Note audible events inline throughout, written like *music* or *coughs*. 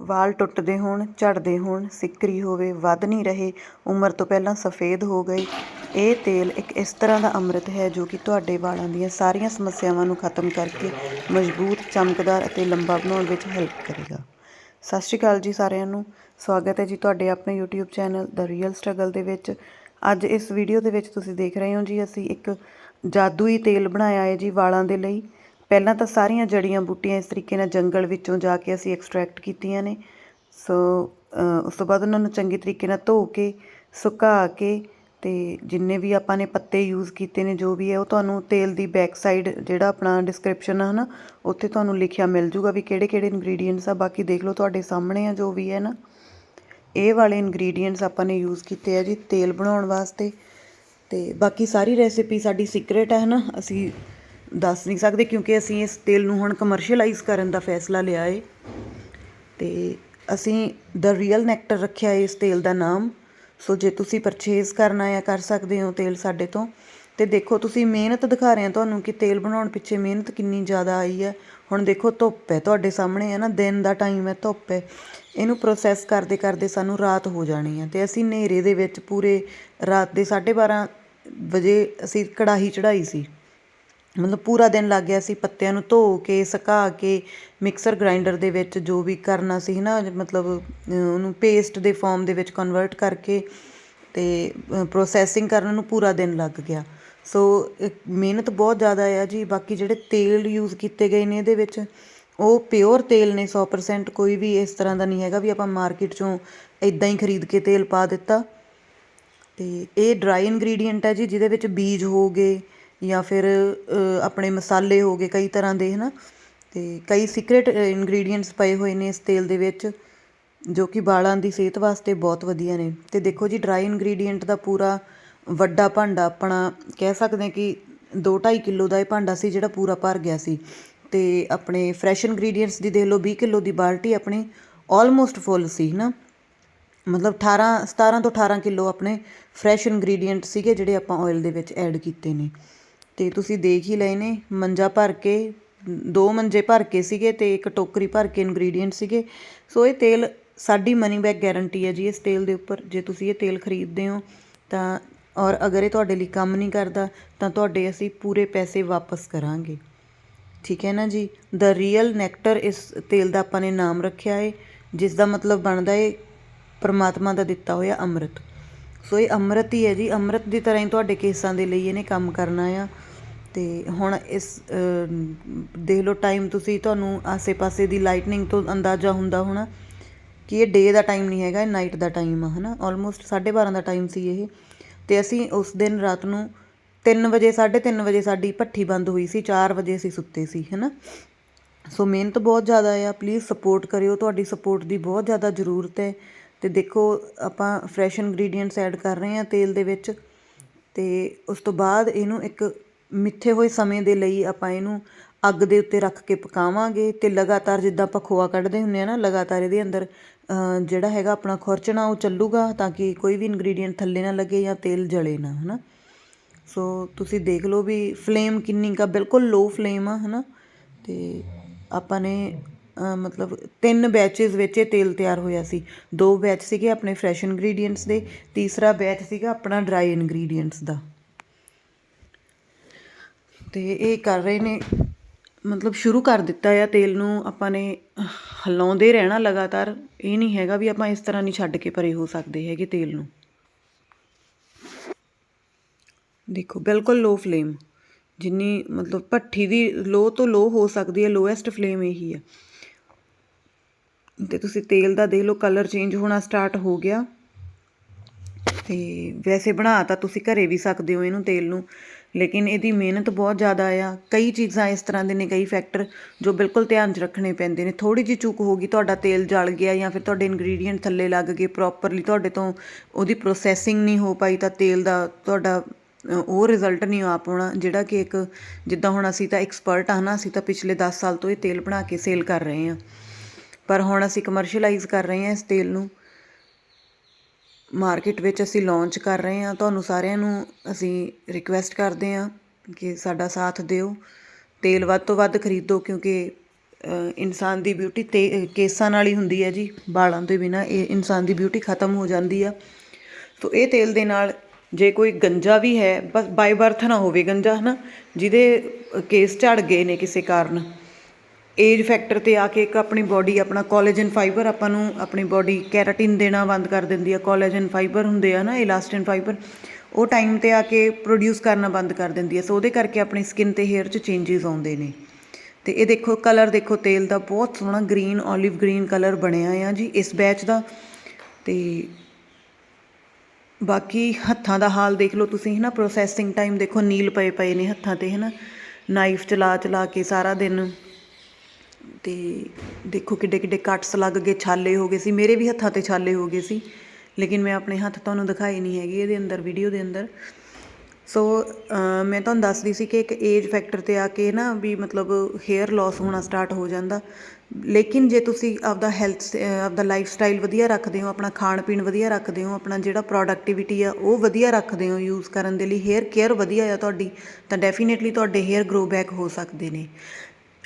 ਵਾਲ ਟੁੱਟਦੇ ਹੋਣ, ਝੜਦੇ ਹੋਣ, ਸਿੱਕਰੀ ਹੋਵੇ, ਵੱਧ ਨਹੀਂ ਰਹੇ, ਉਮਰ ਤੋਂ ਪਹਿਲਾਂ ਸਫੇਦ ਹੋ ਗਏ। ਇਹ ਤੇਲ ਇੱਕ ਇਸ ਤਰ੍ਹਾਂ ਦਾ ਅੰਮ੍ਰਿਤ ਹੈ ਜੋ ਕਿ ਤੁਹਾਡੇ ਵਾਲਾਂ ਦੀਆਂ ਸਾਰੀਆਂ ਸਮੱਸਿਆਵਾਂ ਨੂੰ ਖਤਮ ਕਰਕੇ ਮਜ਼ਬੂਤ, ਚਮਕਦਾਰ ਅਤੇ ਲੰਬਾ ਬਣਾਉਣ ਵਿੱਚ ਹੈਲਪ ਕਰੇਗਾ। ਸਤਿ ਸ਼੍ਰੀ ਅਕਾਲ ਜੀ ਸਾਰਿਆਂ ਨੂੰ। ਸਵਾਗਤ ਹੈ ਜੀ ਤੁਹਾਡੇ ਆਪਣੇ YouTube channel the real struggle ਦੇ ਵਿੱਚ। ਅੱਜ ਇਸ ਵੀਡੀਓ ਦੇ ਵਿੱਚ ਤੁਸੀਂ ਦੇਖ ਰਹੇ ਹੋ ਜੀ, ਅਸੀਂ ਇੱਕ ਜਾਦੂਈ ਤੇਲ ਬਣਾਇਆ ਹੈ ਜੀ ਵਾਲਾਂ ਦੇ ਲਈ। ਪਹਿਲਾਂ ਤਾਂ ਸਾਰੀਆਂ ਜੜੀਆਂ ਬੂਟੀਆਂ ਇਸ ਤਰੀਕੇ ਨਾਲ ਜੰਗਲ ਵਿੱਚੋਂ ਜਾ ਕੇ ਅਸੀਂ ਐਕਸਟਰੈਕਟ ਕੀਤੀਆਂ ਨੇ। ਸੋ ਉਸ ਤੋਂ ਬਾਅਦ ਉਹਨਾਂ ਨੂੰ ਚੰਗੇ ਤਰੀਕੇ ਨਾਲ ਧੋ ਕੇ, ਸੁਕਾ ਕੇ ਤੇ ਜਿੰਨੇ ਵੀ ਆਪਾਂ ਨੇ ਪੱਤੇ ਯੂਜ਼ ਕੀਤੇ ਨੇ, ਜੋ ਵੀ ਹੈ, ਉਹ ਤੁਹਾਨੂੰ ਤੇਲ ਦੀ ਬੈਕ ਸਾਈਡ ਜਿਹੜਾ ਆਪਣਾ ਡਿਸਕ੍ਰਿਪਸ਼ਨ ਹੈ ਨਾ ਉੱਥੇ ਤੁਹਾਨੂੰ ਲਿਖਿਆ ਮਿਲ ਜੂਗਾ ਵੀ ਕਿਹੜੇ ਕਿਹੜੇ ਇਨਗਰੀਡੀਅੰਟਸ ਆ। ਬਾਕੀ ਦੇਖ ਲਓ ਤੁਹਾਡੇ ਸਾਹਮਣੇ ਆ ਜੋ ਵੀ ਹੈ ਨਾ। ਇਹ ਵਾਲੇ ਇੰਗਰੀਡੀਅੰਟਸ ਆਪਾਂ ਨੇ ਯੂਜ਼ ਕੀਤੇ ਆ ਜੀ ਤੇਲ ਬਣਾਉਣ ਵਾਸਤੇ। ਤੇ ਬਾਕੀ ਸਾਰੀ ਰੈਸਿਪੀ ਸਾਡੀ ਸੀਕ੍ਰੇਟ ਹੈ ਨਾ ਅਸੀਂ ਦੱਸ ਨਹੀਂ ਸਕਦੇ ਕਿਉਂਕਿ ਅਸੀਂ ਇਸ ਤੇਲ ਨੂੰ ਹੁਣ ਕਮਰਸ਼ੀਅਲਾਈਜ਼ ਕਰਨ ਦਾ ਫੈਸਲਾ ਲਿਆ ਏ। ਤੇ ਅਸੀਂ ਦ ਰੀਅਲ ਨੈਕਟਰ ਰੱਖਿਆ ਹੈ ਇਸ ਤੇਲ ਦਾ ਨਾਮ। ਸੋ ਜੇ ਤੁਸੀਂ ਪਰਚੇਸ ਕਰਨਾ ਹੈ ਕਰ ਸਕਦੇ ਹੋ ਤੇਲ ਸਾਡੇ ਤੋਂ, ਤੇ ਦੇਖੋ ਤੁਸੀਂ ਮਿਹਨਤ ਦਿਖਾ ਰਹੇ ਹਾਂ ਤੁਹਾਨੂੰ ਕਿ ਤੇਲ ਬਣਾਉਣ ਪਿੱਛੇ ਮਿਹਨਤ ਕਿੰਨੀ ਜ਼ਿਆਦਾ ਆਈ ਹੈ। ਹੁਣ ਦੇਖੋ ਧੁੱਪ ਹੈ ਤੁਹਾਡੇ ਸਾਹਮਣੇ ਹੈ ਨਾ, ਦਿਨ ਦਾ ਟਾਈਮ ਹੈ, ਧੁੱਪ ਹੈ। ਇਹਨੂੰ ਪ੍ਰੋਸੈਸ ਕਰਦੇ ਕਰਦੇ ਸਾਨੂੰ ਰਾਤ ਹੋ ਜਾਣੀ ਹੈ। ਤੇ ਅਸੀਂ ਹਨੇਰੇ ਦੇ ਵਿੱਚ ਪੂਰੇ ਰਾਤ ਦੇ 12:30 ਵਜੇ ਅਸੀਂ ਕੜਾਹੀ ਚੜਾਈ ਸੀ। ਮਤਲਬ ਪੂਰਾ ਦਿਨ ਲੱਗ ਗਿਆ ਸੀ ਪੱਤਿਆਂ ਨੂੰ ਧੋ ਕੇ, ਸੁਕਾ ਕੇ ਮਿਕਸਰ ਗ੍ਰਾਈਂਡਰ ਦੇ ਵਿੱਚ ਜੋ ਵੀ ਕਰਨਾ ਸੀ ਨਾ ਮਤਲਬ ਉਹਨੂੰ ਪੇਸਟ ਦੇ ਫਾਰਮ ਦੇ ਵਿੱਚ ਕਨਵਰਟ ਕਰਕੇ ਤੇ ਪ੍ਰੋਸੈਸਿੰਗ ਕਰਨ ਨੂੰ ਪੂਰਾ ਦਿਨ ਲੱਗ ਗਿਆ। ਸੋ ਮਿਹਨਤ ਬਹੁਤ ਜ਼ਿਆਦਾ ਆ ਜੀ, ਬਾਕੀ ਜਿਹੜੇ ਤੇਲ ਯੂਜ਼ ਕੀਤੇ ਗਏ ਨੇ ਇਹਦੇ ਵਿੱਚ, ਉਹ ਪਿਓਰ ਤੇਲ ਨੇ 100% ਕੋਈ ਵੀ ਇਸ ਤਰ੍ਹਾਂ ਦਾ ਨਹੀਂ ਹੈਗਾ ਵੀ ਆਪਾਂ ਮਾਰਕੀਟ ਚੋਂ ਇਦਾਂ ਹੀ ਖਰੀਦ ਕੇ ਤੇਲ ਪਾ ਦਿੱਤਾ। ਤੇ ਇਹ ਡਰਾਈ ਇਨਗਰੀਡੀਅੰਟ ਹੈ ਜੀ, ਜਿਹਦੇ ਵਿੱਚ ਬੀਜ ਹੋ ਗਏ ਜਾਂ ਫਿਰ ਆਪਣੇ ਮਸਾਲੇ ਹੋ ਗਏ ਕਈ ਤਰ੍ਹਾਂ ਦੇ ਹੈ ਨਾ ਅਤੇ ਕਈ ਸੀਕਰੇਟ ਇਨਗਰੀਡੀਅੰਟਸ ਪਏ ਹੋਏ ਨੇ ਇਸ ਤੇਲ ਦੇ ਵਿੱਚ, ਜੋ ਕਿ ਵਾਲਾਂ ਦੀ ਸਿਹਤ ਵਾਸਤੇ ਬਹੁਤ ਵਧੀਆ ਨੇ। ਅਤੇ ਦੇਖੋ ਜੀ ਡਰਾਈ ਇਨਗਰੀਡੀਅੰਟ ਦਾ ਪੂਰਾ ਵੱਡਾ ਭਾਂਡਾ ਆਪਣਾ, ਕਹਿ ਸਕਦੇ ਹਾਂ ਕਿ 2.5 ਕਿਲੋ ਦਾ ਇਹ ਭਾਂਡਾ ਸੀ ਜਿਹੜਾ ਪੂਰਾ ਭਰ ਗਿਆ ਸੀ। ਤੇ ਆਪਣੇ ਫਰੈਸ਼ ਇਨਗਰੀਡੀਅੰਟਸ ਦੀ ਦੇਖ ਲਓ 20 ਕਿਲੋ ਦੀ ਬਾਲਟੀ ਆਪਣੀ ਆਲਮੋਸਟ ਫੁੱਲ ਸੀ ਨਾ ਮਤਲਬ 18 17 ਤੋਂ 18 ਕਿਲੋ ਆਪਣੇ ਫਰੈਸ਼ ਇਨਗਰੀਡੀਅੰਟ ਸੀਗੇ ਜਿਹੜੇ ਆਪਾਂ ਆਇਲ ਦੇ ਵਿੱਚ ਐਡ ਕੀਤੇ ਨੇ। ਤੇ ਤੁਸੀਂ ਦੇਖ ਹੀ ਲਏ ਨੇ, ਮੰਜਾ ਭਰ ਕੇ, ਦੋ ਮੰਜੇ ਭਰ ਕੇ ਸੀਗੇ ਤੇ ਇੱਕ ਟੋਕਰੀ ਭਰ ਕੇ ਇਨਗਰੀਡੀਅੰਟ ਸੀਗੇ। ਸੋ ਇਹ ਤੇਲ ਸਾਡੀ ਮਨੀ ਬੈਕ ਗਾਰੰਟੀ ਹੈ ਜੀ ਇਸ ਤੇਲ ਦੇ ਉੱਪਰ। ਜੇ ਤੁਸੀਂ ਇਹ ਤੇਲ ਖਰੀਦਦੇ ਹੋ, ਤਾਂ ਔਰ ਅਗਰ ਇਹ ਤੁਹਾਡੇ ਲਈ ਕੰਮ ਨਹੀਂ ਕਰਦਾ, ਤਾਂ ਤੁਹਾਡੇ ਅਸੀਂ ਪੂਰੇ ਪੈਸੇ ਵਾਪਸ ਕਰਾਂਗੇ। ਠੀਕ ਹੈ ਨਾ ਜੀ? ਦ ਰੀਅਲ ਨੈਕਟਰ ਇਸ ਤੇਲ ਦਾ ਆਪਾਂ ਨੇ ਨਾਮ ਰੱਖਿਆ ਹੈ ਜਿਸ ਦਾ ਮਤਲਬ ਬਣਦਾ ਹੈ ਪਰਮਾਤਮਾ ਦਾ ਦਿੱਤਾ ਹੋਇਆ ਅੰਮ੍ਰਿਤ। ਸੋ ਇਹ ਅੰਮ੍ਰਿਤ ਹੀ ਹੈ ਜੀ। ਅੰਮ੍ਰਿਤ ਦੀ ਤਰ੍ਹਾਂ ਹੀ ਤੁਹਾਡੇ ਕੇਸਾਂ ਦੇ ਲਈ ਇਹਨੇ ਕੰਮ ਕਰਨਾ ਆ। ਤੇ ਹੁਣ ਇਸ ਦੇਖ ਲਓ ਟਾਈਮ ਤੁਸੀਂ ਤੁਹਾਨੂੰ ਆਸੇ-ਪਾਸੇ ਦੀ ਲਾਈਟਨਿੰਗ ਤੋਂ ਅੰਦਾਜ਼ਾ ਹੁੰਦਾ ਹੋਣਾ ਕਿ ਇਹ ਡੇ ਦਾ ਟਾਈਮ ਨਹੀਂ ਹੈਗਾ, ਇਹ ਨਾਈਟ ਦਾ ਟਾਈਮ ਆ ਹੈ ਹਨਾ ਆਲਮੋਸਟ 12:30 ਦਾ ਟਾਈਮ ਸੀ ਇਹ। ਤੇ ਅਸੀਂ ਉਸ ਦਿਨ ਰਾਤ ਨੂੰ 3 ਵਜੇ 3:30 ਵਜੇ ਸਾਡੀ ਭੱਠੀ ਬੰਦ ਹੋਈ ਸੀ 4 ਵਜੇ ਅਸੀਂ ਸੁੱਤੇ ਸੀ ਹੈ ਨਾ ਸੋ ਮਿਹਨਤ ਬਹੁਤ ਜ਼ਿਆਦਾ ਆ ਪਲੀਜ਼ ਸਪੋਰਟ ਕਰਿਓ, ਤੁਹਾਡੀ ਸਪੋਰਟ ਦੀ ਬਹੁਤ ਜ਼ਿਆਦਾ ਜ਼ਰੂਰਤ ਹੈ। ਤੇ ਦੇਖੋ, ਆਪਾਂ ਫਰੈਸ਼ ਇਨਗਰੀਡੀਅੰਟਸ ਐਡ ਕਰ ਰਹੇ ਹਾਂ ਤੇਲ ਦੇ ਵਿੱਚ। ਤੇ ਉਸ ਤੋਂ ਬਾਅਦ ਇਹਨੂੰ ਇੱਕ ਮਿੱਥੇ ਹੋਏ ਸਮੇਂ ਦੇ ਲਈ ਆਪਾਂ ਇਹਨੂੰ ਅੱਗ ਦੇ ਉੱਤੇ ਰੱਖ ਕੇ ਪਕਾਵਾਂਗੇ ਅਤੇ ਲਗਾਤਾਰ ਜਿੱਦਾਂ ਆਪਾਂ ਖੋਆ ਕੱਢਦੇ ਹੁੰਦੇ ਹਾਂ ਨਾ, ਲਗਾਤਾਰ ਇਹਦੇ ਅੰਦਰ ਜਿਹੜਾ ਹੈਗਾ ਆਪਣਾ ਖੁਰਚਣਾ ਉਹ ਚੱਲੂਗਾ ਤਾਂ ਕਿ ਕੋਈ ਵੀ ਇਨਗਰੀਡੀਅੰਟ ਥੱਲੇ ਨਾ ਲੱਗੇ ਜਾਂ ਤੇਲ ਜਲੇ ਨਾ ਹੈ ਨਾ ਸੋ ਤੁਸੀਂ ਦੇਖ ਲਓ ਵੀ ਫਲੇਮ ਕਿੰਨੀ ਕਾ ਬਿਲਕੁਲ ਲੋ ਫਲੇਮ ਆ ਹੈ ਨਾ ਤੇ ਆਪਾਂ ਨੇ ਮਤਲਬ ਤਿੰਨ ਬੈਚਸ ਵਿੱਚ ਇਹ ਤੇਲ ਤਿਆਰ ਹੋਇਆ ਸੀ। ਦੋ ਬੈਚ ਸੀਗੇ ਆਪਣੇ ਫਰੈਸ਼ ਇਨਗਰੀਡੀਅੰਟਸ ਦੇ, ਤੀਸਰਾ ਬੈਚ ਸੀਗਾ ਆਪਣਾ ਡਰਾਈ ਇਨਗਰੀਡੀਅੰਟਸ ਦਾ। ਤੇ ਇਹ ਕਰ ਰਹੇ ਨੇ, ਮਤਲਬ ਸ਼ੁਰੂ ਕਰ ਦਿੱਤਾ ਆ ਤੇਲ ਨੂੰ, ਆਪਾਂ ਨੇ ਹਿਲਾਉਂਦੇ ਰਹਿਣਾ ਲਗਾਤਾਰ, ਇਹ ਨਹੀਂ ਹੈਗਾ ਵੀ ਆਪਾਂ ਇਸ ਤਰ੍ਹਾਂ ਨਹੀਂ ਛੱਡ ਕੇ ਪਰੇ ਹੋ ਸਕਦੇ ਹੈਗੇ ਤੇਲ ਨੂੰ। ਦੇਖੋ, ਬਿਲਕੁਲ ਲੋ ਫਲੇਮ ਜਿੰਨੀ ਮਤਲਬ ਭੱਠੀ ਦੀ ਲੋ ਤੋਂ ਲੋ ਹੋ ਸਕਦੀ ਹੈ ਲੋਐਸਟ ਫਲੇਮ ਇਹੀ ਹੈ ਤੇ ਤੁਸੀਂ ਤੇਲ ਦਾ ਦੇਖ ਲਓ ਕਲਰ ਚੇਂਜ ਹੋਣਾ ਸਟਾਰਟ ਹੋ ਗਿਆ। ਤੇ ਵੈਸੇ ਬਣਾ ਤਾਂ ਤੁਸੀਂ ਘਰੇ ਵੀ ਸਕਦੇ ਹੋ ਇਹਨੂੰ ਤੇਲ ਨੂੰ ਲੇਕਿਨ ਇਹਦੀ ਮਿਹਨਤ ਬਹੁਤ ਜ਼ਿਆਦਾ ਆ। ਕਈ ਚੀਜ਼ਾਂ ਇਸ ਤਰ੍ਹਾਂ ਦੇ ਨੇ, ਕਈ ਫੈਕਟਰ ਜੋ ਬਿਲਕੁਲ ਧਿਆਨ 'ਚ ਰੱਖਣੇ ਪੈਂਦੇ ਨੇ। ਥੋੜੀ ਜਿਹੀ ਚੁੱਕ ਹੋ ਗਈ, ਤੁਹਾਡਾ ਤੇਲ ਜਲ ਗਿਆ ਜਾਂ ਫਿਰ ਤੁਹਾਡੇ ਇਨਗਰੀਡੀਅੰਟ ਥੱਲੇ ਲੱਗ ਗਏ ਪ੍ਰੋਪਰਲੀ ਤੁਹਾਡੇ ਤੋਂ ਉਹਦੀ ਪ੍ਰੋਸੈਸਿੰਗ ਨਹੀਂ ਹੋ ਪਾਈ ਤਾਂ ਤੇਲ ਦਾ ਤੁਹਾਡਾ ਉਹ ਰਿਜ਼ਲਟ ਨਹੀਂ ਆ ਪਾਉਣਾ। ਜਿਹੜਾ ਕਿ ਇੱਕ ਜਿੱਦਾਂ ਹੁਣ ਅਸੀਂ ਤਾਂ ਐਕਸਪਰਟ ਆ ਨਾ, ਅਸੀਂ ਤਾਂ ਪਿਛਲੇ 10 ਸਾਲ ਤੋਂ ਇਹ ਤੇਲ ਬਣਾ ਕੇ ਸੇਲ ਕਰ ਰਹੇ ਹਾਂ। ਪਰ ਹੁਣ ਅਸੀਂ ਕਮਰਸ਼ੀਅਲਾਈਜ਼ ਕਰ ਰਹੇ ਹਾਂ ਇਸ ਤੇਲ ਨੂੰ। ਮਾਰਕੀਟ ਵਿੱਚ ਅਸੀਂ ਲਾਂਚ ਕਰ ਰਹੇ ਹਾਂ, ਤੁਹਾਨੂੰ ਸਾਰਿਆਂ ਨੂੰ ਅਸੀਂ ਰਿਕੁਐਸਟ ਕਰਦੇ ਹਾਂ ਕਿ ਸਾਡਾ ਸਾਥ ਦਿਓ। ਤੇਲ ਵੱਧ ਤੋਂ ਵੱਧ ਖਰੀਦੋ ਕਿਉਂਕਿ ਇਨਸਾਨ ਦੀ ਬਿਊਟੀ ਤੇ, ਕੇਸਾਂ ਨਾਲ ਹੀ ਹੁੰਦੀ ਹੈ ਜੀ। ਵਾਲਾਂ ਤੋਂ ਬਿਨਾ ਇਹ ਇਨਸਾਨ ਦੀ ਬਿਊਟੀ ਖਤਮ ਹੋ ਜਾਂਦੀ ਆ। ਸੋ ਇਹ ਤੇਲ ਦੇ ਨਾਲ ਜੇ ਕੋਈ ਗੰਜਾ ਵੀ ਹੈ, ਬਸ ਬਾਈ ਬਰਥ ਨਾ ਹੋਵੇ ਗੰਜਾ, ਹਨਾ? ਜਿਹਦੇ ਕੇਸ ਝੜ ਗਏ ਨੇ ਕਿਸੇ ਕਾਰਨ। ਏਜ ਫੈਕਟਰ ਤੇ ਆ ਕੇ ਇੱਕ ਆਪਣੀ ਬਾਡੀ ਆਪਣਾ ਕੋਲੇਜਨ ਫਾਈਬਰ ਆਪਾਂ ਨੂੰ ਆਪਣੀ ਬਾਡੀ ਕੈਰਾਟਿਨ ਦੇਣਾ ਬੰਦ ਕਰ ਦਿੰਦੀ ਆ। ਕੋਲੇਜਨ ਫਾਈਬਰ ਹੁੰਦੇ ਆ ਨਾ ਇਲਾਸਟਿਨ ਫਾਈਬਰ ਉਹ ਟਾਈਮ ਤੇ ਆ ਕੇ ਪ੍ਰੋਡਿਊਸ ਕਰਨਾ ਬੰਦ ਕਰ ਦਿੰਦੀ ਆ। ਸੋ ਉਹਦੇ ਕਰਕੇ ਆਪਣੀ ਸਕਿਨ ਤੇ ਹੇਅਰ 'ਚ ਚੇਂਜਸ ਆਉਂਦੇ ਨੇ। ਤੇ ਇਹ ਦੇਖੋ ਕਲਰ ਦੇਖੋ, ਤੇਲ ਦਾ ਬਹੁਤ ਸੋਹਣਾ ਗ੍ਰੀਨ 올ਿਵ ਗ੍ਰੀਨ ਕਲਰ ਬਣਿਆ ਆ ਜੀ ਇਸ ਬੈਚ ਦਾ। ਤੇ ਬਾਕੀ ਹੱਥਾਂ ਦਾ ਹਾਲ ਦੇਖ ਲਓ ਤੁਸੀਂ ਹੈ ਨਾ ਪ੍ਰੋਸੈਸਿੰਗ ਟਾਈਮ ਦੇਖੋ, ਨੀਲ ਪਏ ਪਏ ਨੇ ਹੱਥਾਂ ਤੇ ਹੈ ਨਾ ਨਾਈਫ ਚਲਾ ਚਲਾ ਕੇ ਸਾਰਾ ਦਿਨ ਤੇ ਦੇਖੋ ਕਿੱਡੇ ਕਿੱਡੇ ਕੱਟਸ ਲੱਗ ਗਏ, ਛਾਲੇ ਹੋ ਗਏ ਸੀ। ਮੇਰੇ ਵੀ ਹੱਥਾਂ ਤੇ ਛਾਲੇ ਹੋ ਗਏ ਸੀ, ਲੇਕਿਨ ਮੈਂ ਆਪਣੇ ਹੱਥ ਤੁਹਾਨੂੰ ਦਿਖਾਏ ਨਹੀਂ ਹੈਗੇ, ਇਹਦੇ ਅੰਦਰ ਵੀਡੀਓ ਦੇ ਅੰਦਰ। ਸੋ ਮੈਂ ਤੁਹਾਨੂੰ ਦੱਸਦੀ ਸੀ ਕਿ ਇੱਕ ਏਜ ਫੈਕਟਰ ਤੇ ਆ ਕੇ ਨਾ ਵੀ ਮਤਲਬ ਹੇਅਰ ਲਾਸ ਹੋਣਾ ਸਟਾਰਟ ਹੋ ਜਾਂਦਾ। ਲੇਕਿਨ ਜੇ ਤੁਸੀਂ ਆਪਦਾ ਹੈਲਥ ਆਪਦਾ ਲਾਈਫ ਸਟਾਈਲ ਵਧੀਆ ਰੱਖਦੇ ਹੋ, ਆਪਣਾ ਖਾਣ ਪੀਣ ਵਧੀਆ ਰੱਖਦੇ ਹੋ, ਆਪਣਾ ਜਿਹੜਾ ਪ੍ਰੋਡਕਟਿਵਿਟੀ ਆ ਉਹ ਵਧੀਆ ਰੱਖਦੇ ਹੋ ਯੂਜ਼ ਕਰਨ ਦੇ ਲਈ ਹੇਅਰ ਕੇਅਰ ਵਧੀਆ ਆ ਤੁਹਾਡੀ, ਤਾਂ ਡੈਫੀਨੇਟਲੀ ਤੁਹਾਡੇ ਹੇਅਰ ਗਰੋ ਬੈਕ ਹੋ ਸਕਦੇ ਨੇ।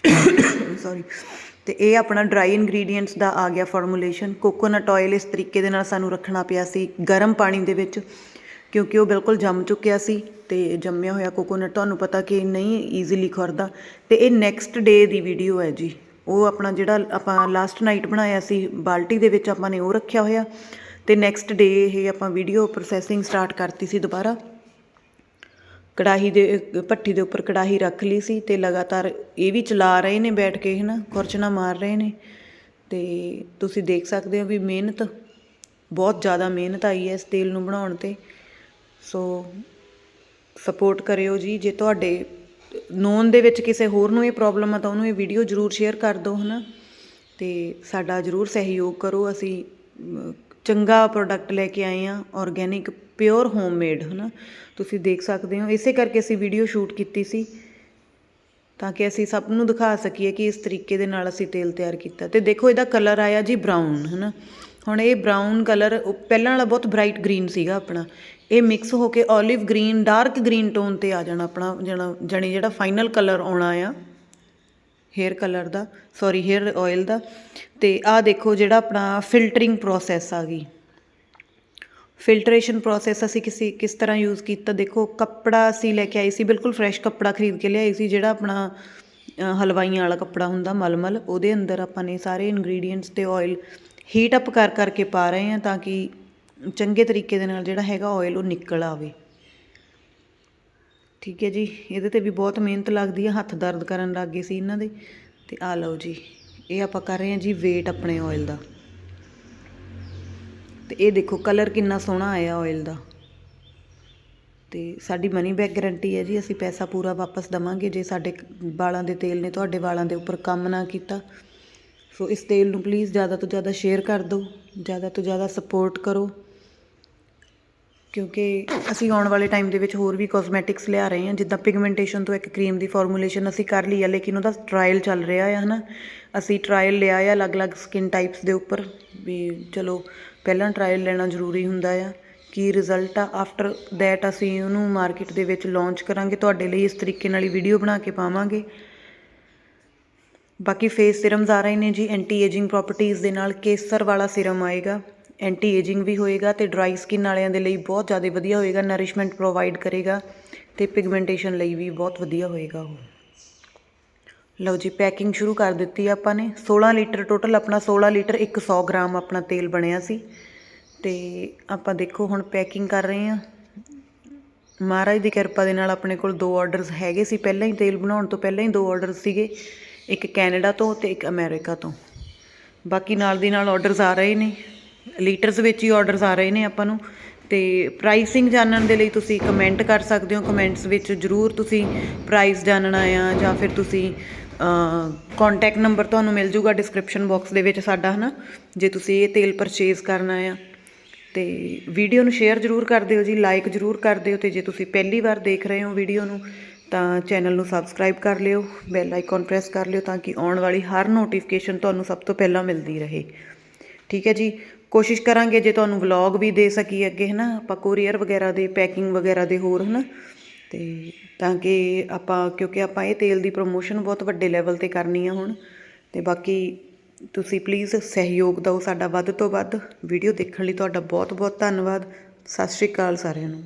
*coughs* ਸੋਰੀ ਅਤੇ ਇਹ ਆਪਣਾ ਡਰਾਈ ਇੰਗਰੀਡੀਐਂਟਸ ਦਾ ਆ ਗਿਆ ਫਾਰਮੂਲੇਸ਼ਨ ਕੋਕੋਨਟ ਆਇਲ ਇਸ ਤਰੀਕੇ ਦੇ ਨਾਲ ਸਾਨੂੰ ਰੱਖਣਾ ਪਿਆ ਸੀ ਗਰਮ ਪਾਣੀ ਦੇ ਵਿੱਚ, ਕਿਉਂਕਿ ਉਹ ਬਿਲਕੁਲ ਜੰਮ ਚੁੱਕਿਆ ਸੀ ਤੇ ਜੰਮਿਆ ਹੋਇਆ ਕੋਕੋਨਟ ਤੁਹਾਨੂੰ ਪਤਾ ਕਿ ਨਹੀਂ ਈਜ਼ੀਲੀ ਖੁਰਦਾ। ਤੇ ਇਹ ਨੈਕਸਟ ਡੇ ਦੀ ਵੀਡੀਓ ਹੈ ਜੀ। ਉਹ ਆਪਣਾ ਜਿਹੜਾ ਆਪਾਂ ਲਾਸਟ ਨਾਈਟ ਬਣਾਇਆ ਸੀ, ਬਾਲਟੀ ਦੇ ਵਿੱਚ ਆਪਾਂ ਨੇ ਉਹ ਰੱਖਿਆ ਹੋਇਆ। ਤੇ ਨੈਕਸਟ ਡੇ ਇਹ ਆਪਾਂ ਵੀਡੀਓ ਪ੍ਰੋਸੈਸਿੰਗ ਸਟਾਰਟ ਕਰਤੀ ਸੀ ਦੁਬਾਰਾ। ਕੜਾਹੀ ਦੇ ਅ, ਭੱਠੀ ਦੇ ਉੱਪਰ ਕੜਾਹੀ ਰੱਖ ਲਈ ਸੀ ਤੇ ਲਗਾਤਾਰ ਇਹ ਵੀ ਚਲਾ ਰਹੇ ਨੇ ਬੈਠ ਕੇ ਹਨਾ ਖੁਰਚਣਾ ਮਾਰ ਰਹੇ ਨੇ। ਤੇ ਤੁਸੀਂ ਦੇਖ ਸਕਦੇ ਹੋ ਵੀ ਮਿਹਨਤ ਬਹੁਤ ਜ਼ਿਆਦਾ ਮਿਹਨਤ ਆਈ ਹੈ ਇਸ ਤੇਲ ਨੂੰ ਬਣਾਉਣ ਤੇ। ਸੋ ਸਪੋਰਟ ਕਰਿਓ ਜੀ ਜੇ ਤੁਹਾਡੇ ਨੋਨ ਦੇ ਵਿੱਚ ਕਿਸੇ ਹੋਰ ਨੂੰ ਇਹ ਪ੍ਰੋਬਲਮ ਆ ਤਾਂ ਉਹਨੂੰ ਇਹ ਵੀਡੀਓ ਜ਼ਰੂਰ ਸ਼ੇਅਰ ਕਰ ਦਿਓ ਹਨਾ। ਤੇ ਸਾਡਾ ਜ਼ਰੂਰ ਸਹਿਯੋਗ ਕਰੋ ਅਸੀਂ ਚੰਗਾ ਪ੍ਰੋਡਕਟ ਲੈ ਕੇ ਆਏ ਆ ਆਰਗੇਨਿਕ ਪਿਓਰ ਹੋਮਮੇਡ ਹਨਾ? ਤੁਸੀਂ ਦੇਖ ਸਕਦੇ ਹੋ। ਇਸੇ ਕਰਕੇ ਅਸੀਂ ਵੀਡੀਓ ਸ਼ੂਟ ਕੀਤੀ ਸੀ, ਤਾਂ ਕਿ ਅਸੀਂ ਸਭ ਨੂੰ ਦਿਖਾ ਸਕੀਏ ਕਿ ਇਸ ਤਰੀਕੇ ਦੇ ਨਾਲ ਅਸੀਂ ਤੇਲ ਤਿਆਰ ਕੀਤਾ। ਤੇ ਦੇਖੋ, ਇਹਦਾ ਕਲਰ ਆਇਆ ਜੀ ਬਰਾਊਨ ਹਨਾ? ਹੁਣ ਇਹ ਬਰਾਊਨ ਕਲਰ ਪਹਿਲਾਂ ਵਾਲਾ ਬਹੁਤ ਬ੍ਰਾਈਟ ਗ੍ਰੀਨ ਸੀਗਾ ਆਪਣਾ। ਇਹ ਮਿਕਸ ਹੋ ਕੇ olive green dark green tone ਤੇ ਆ ਜਾਣਾ ਆਪਣਾ, ਜਣਾ, ਜਣੀ ਜਿਹੜਾ ਫਾਈਨਲ ਕਲਰ ਆਉਣਾ ਆ ਹੇਅਰ ਕਲਰ ਦਾ ਸੌਰੀ ਹੇਅਰ ਆਇਲ ਦਾ। ਤੇ ਆਹ ਦੇਖੋ ਜਿਹੜਾ ਆਪਣਾ ਫਿਲਟਰਿੰਗ ਪ੍ਰੋਸੈਸ ਆ ਗਈ। ਫਿਲਟਰੇਸ਼ਨ ਪ੍ਰੋਸੈਸ ਅਸੀਂ ਕਿਸੇ ਕਿਸ ਤਰ੍ਹਾਂ ਯੂਜ਼ ਕੀਤਾ? ਦੇਖੋ, ਕੱਪੜਾ ਅਸੀਂ ਲੈ ਕੇ ਆਏ ਸੀ, ਬਿਲਕੁਲ ਫਰੈਸ਼ ਕੱਪੜਾ ਖਰੀਦ ਕੇ ਲਿਆਏ ਸੀ, ਜਿਹੜਾ ਆਪਣਾ ਹਲਵਾਈਆਂ ਵਾਲਾ ਕੱਪੜਾ ਹੁੰਦਾ, ਮਲਮਲ, ਉਹਦੇ ਅੰਦਰ ਆਪਾਂ ਨੇ ਸਾਰੇ ਇਨਗਰੀਡੀਅੰਟਸ ਤੇ ਆਇਲ ਹੀਟ ਅਪ ਕਰ ਕਰਕੇ ਪਾ ਰਹੇ ਹਾਂ ਤਾਂ ਕਿ ਚੰਗੇ ਤਰੀਕੇ ਦੇ ਨਾਲ ਜਿਹੜਾ ਹੈਗਾ ਆਇਲ ਉਹ ਨਿਕਲ ਆਵੇ। ਠੀਕ ਹੈ ਜੀ? ਇਹਦੇ ਤੇ ਵੀ ਬਹੁਤ ਮਿਹਨਤ ਲੱਗਦੀ ਹੈ ਹੱਥ ਦਰਦ ਕਰਨ ਲੱਗ ਗਏ ਸੀ ਇਹਨਾਂ ਦੇ। ਤੇ ਆ ਲਓ ਜੀ, ਇਹ ਆਪਾਂ ਕਰ ਰਹੇ ਹਾਂ ਜੀ ਵੇਟ ਆਪਣੇ ਆਇਲ ਦਾ। ਤੇ ਇਹ ਦੇਖੋ ਕਲਰ ਕਿੰਨਾ ਸੋਹਣਾ ਆਇਆ ਆਇਲ ਦਾ। ਤੇ ਸਾਡੀ ਮਨੀ ਬੈਕ ਗਾਰੰਟੀ ਹੈ ਜੀ, ਅਸੀਂ ਪੈਸਾ ਪੂਰਾ ਵਾਪਸ ਦਵਾਂਗੇ। ਜੇ ਸਾਡੇ ਵਾਲਾਂ ਦੇ ਤੇਲ ਨੇ ਤੁਹਾਡੇ ਵਾਲਾਂ ਦੇ ਉੱਪਰ ਕੰਮ ਨਾ ਕੀਤਾ, ਸੋ ਇਸ ਤੇਲ ਨੂੰ ਪਲੀਜ਼ ਜ਼ਿਆਦਾ ਤੋਂ ਜ਼ਿਆਦਾ ਸ਼ੇਅਰ ਕਰ ਦਿਓ, ਜ਼ਿਆਦਾ ਤੋਂ ਜ਼ਿਆਦਾ ਸਪੋਰਟ ਕਰੋ। ਕਿਉਂਕਿ ਅਸੀਂ ਆਉਣ ਵਾਲੇ ਟਾਈਮ ਦੇ ਵਿੱਚ ਹੋਰ ਵੀ ਕਾਸਮੈਟਿਕਸ ਲਿਆ ਰਹੇ ਹਾਂ। ਜਿੱਦਾਂ ਪਿਗਮੈਂਟੇਸ਼ਨ ਤੋਂ ਇੱਕ ਕਰੀਮ ਦੀ ਫਾਰਮੂਲੇਸ਼ਨ ਅਸੀਂ ਕਰ ਲਈ ਆ, ਲੇਕਿਨ ਉਹਦਾ ਟਰਾਇਲ ਚੱਲ ਰਿਹਾ ਆ, ਹਨਾ? ਅਸੀਂ ਟਰਾਇਲ ਲਿਆ ਆ ਅਲੱਗ-ਅਲੱਗ ਸਕਿਨ ਟਾਈਪਸ ਦੇ ਉੱਪਰ ਵੀ ਚਲੋ, ਪਹਿਲਾਂ ਟਰਾਇਲ ਲੈਣਾ ਜ਼ਰੂਰੀ ਹੁੰਦਾ ਆ ਕੀ ਰਿਜ਼ਲਟ ਆ ਆਫਟਰ ਦੈਟ ਅਸੀਂ ਉਹਨੂੰ ਮਾਰਕੀਟ ਦੇ ਵਿੱਚ ਲਾਂਚ ਕਰਾਂਗੇ, ਤੁਹਾਡੇ ਲਈ ਇਸ ਤਰੀਕੇ ਨਾਲ ਹੀ ਵੀਡੀਓ ਬਣਾ ਕੇ ਪਾਵਾਂਗੇ। ਬਾਕੀ ਫੇਸ ਸਿਰਮਸ ਆ ਰਹੇ ਨੇ ਜੀ ਐਂਟੀ ਏਜਿੰਗ ਪ੍ਰੋਪਰਟੀਆਂ ਦੇ ਨਾਲ ਕੇਸਰ ਵਾਲਾ ਸਿਰਮ ਆਏਗਾ ਐਂਟੀ ਏਜਿੰਗ ਵੀ ਹੋਏਗਾ ਤੇ ਡਰਾਈ ਸਕਿਨ ਵਾਲਿਆਂ ਦੇ ਲਈ ਬਹੁਤ ਜ਼ਿਆਦਾ ਵਧੀਆ ਹੋਏਗਾ ਨਰਿਸ਼ਮੈਂਟ ਪ੍ਰੋਵਾਈਡ ਕਰੇਗਾ ਤੇ ਪਿਗਮੈਂਟੇਸ਼ਨ ਲਈ ਵੀ ਬਹੁਤ ਵਧੀਆ ਹੋਏਗਾ ਉਹ। ਲਓ ਜੀ ਪੈਕਿੰਗ ਸ਼ੁਰੂ ਕਰ ਦਿੱਤੀ ਆਪਾਂ ਨੇ। 16 ਲੀਟਰ ਟੋਟਲ ਆਪਣਾ 16 ਲੀਟਰ 100 ਗ੍ਰਾਮ ਆਪਣਾ ਤੇਲ ਬਣਿਆ ਸੀ। ਤੇ ਆਪਾਂ ਦੇਖੋ ਹੁਣ ਪੈਕਿੰਗ ਕਰ ਰਹੇ ਹਾਂ। ਮਹਾਰਾਜ ਦੀ ਕਿਰਪਾ ਦੇ ਨਾਲ ਆਪਣੇ ਕੋਲ ਦੋ ਆਰਡਰਸ ਹੈਗੇ ਸੀ। ਪਹਿਲਾਂ ਹੀ ਤੇਲ ਬਣਾਉਣ ਤੋਂ ਪਹਿਲਾਂ ਹੀ ਦੋ ਆਰਡਰ ਸੀਗੇ। ਇੱਕ ਕੈਨੇਡਾ ਤੋਂ ਤੇ ਇੱਕ ਅਮਰੀਕਾ ਤੋਂ। ਬਾਕੀ ਨਾਲ ਦੀ ਨਾਲ ਆਰਡਰਸ ਆ ਰਹੇ ਨੇ। ਲੀਟਰਸ ਵਿੱਚ ਹੀ ਆਰਡਰਸ ਆ ਰਹੇ ਨੇ ਆਪਾਂ ਨੂੰ। ਤੇ ਪ੍ਰਾਈਸਿੰਗ ਜਾਣਨ ਦੇ ਲਈ ਤੁਸੀਂ ਕਮੈਂਟ ਕਰ ਸਕਦੇ ਹੋ। ਕਮੈਂਟਸ ਵਿੱਚ ਜਰੂਰ ਤੁਸੀਂ ਪ੍ਰਾਈਸ ਜਾਣਨਾ ਆ ਜਾਂ ਫਿਰ ਤੁਸੀਂ ਕੰਟੈਕਟ ਨੰਬਰ ਤੁਹਾਨੂੰ ਮਿਲ ਜੂਗਾ ਡਿਸਕ੍ਰਿਪਸ਼ਨ ਬਾਕਸ ਦੇ ਵਿੱਚ ਸਾਡਾ, ਹਨਾ? ਜੇ ਤੁਸੀਂ ਇਹ ਤੇਲ ਪਰਚੇਜ਼ ਕਰਨਾ ਆ। ਤੇ ਵੀਡੀਓ ਨੂੰ ਸ਼ੇਅਰ ਜਰੂਰ ਕਰ ਦਿਓ ਜੀ ਲਾਈਕ ਜਰੂਰ ਕਰ ਦਿਓ ਤੇ ਜੇ ਤੁਸੀਂ ਪਹਿਲੀ ਵਾਰ ਦੇਖ ਰਹੇ ਹੋ ਵੀਡੀਓ ਨੂੰ, ਤਾਂ ਚੈਨਲ ਨੂੰ ਸਬਸਕ੍ਰਾਈਬ ਕਰ ਲਿਓ ਬੈਲ ਆਈਕਨ ਪ੍ਰੈਸ ਕਰ ਲਿਓ ਤਾਂ ਕਿ ਆਉਣ ਵਾਲੀ ਹਰ ਨੋਟੀਫਿਕੇਸ਼ਨ ਤੁਹਾਨੂੰ ਸਭ ਤੋਂ ਪਹਿਲਾਂ ਮਿਲਦੀ ਰਹੇ। ਠੀਕ ਹੈ ਜੀ? ਕੋਸ਼ਿਸ਼ ਕਰਾਂਗੇ ਜੇ ਤੁਹਾਨੂੰ ਵਲੌਗ ਵੀ ਦੇ ਸਕੀ ਅੱਗੇ, ਹਨਾ? ਆਪਾਂ ਕੋਰੀਅਰ ਵਗੈਰਾ ਦੇ ਪੈਕਿੰਗ ਵਗੈਰਾ ਦੇ ਹੋਰ, ਹਨਾ? ਤੇ ਤਾਂ ਕਿ ਆਪਾਂ, ਕਿਉਂਕਿ ਆਪਾਂ ਇਹ ਤੇਲ ਦੀ ਪ੍ਰਮੋਸ਼ਨ ਬਹੁਤ ਵੱਡੇ ਲੈਵਲ ਤੇ ਕਰਨੀ ਆ ਹੁਣ ਅਤੇ ਬਾਕੀ ਤੁਸੀਂ ਪਲੀਜ਼ ਸਹਿਯੋਗ ਦਿਓ ਸਾਡਾ ਵੱਧ ਤੋਂ ਵੱਧ। ਵੀਡੀਓ ਦੇਖਣ ਲਈ ਤੁਹਾਡਾ ਬਹੁਤ ਬਹੁਤ ਧੰਨਵਾਦ। ਸਤਿ ਸ਼੍ਰੀ ਅਕਾਲ ਸਾਰਿਆਂ ਨੂੰ।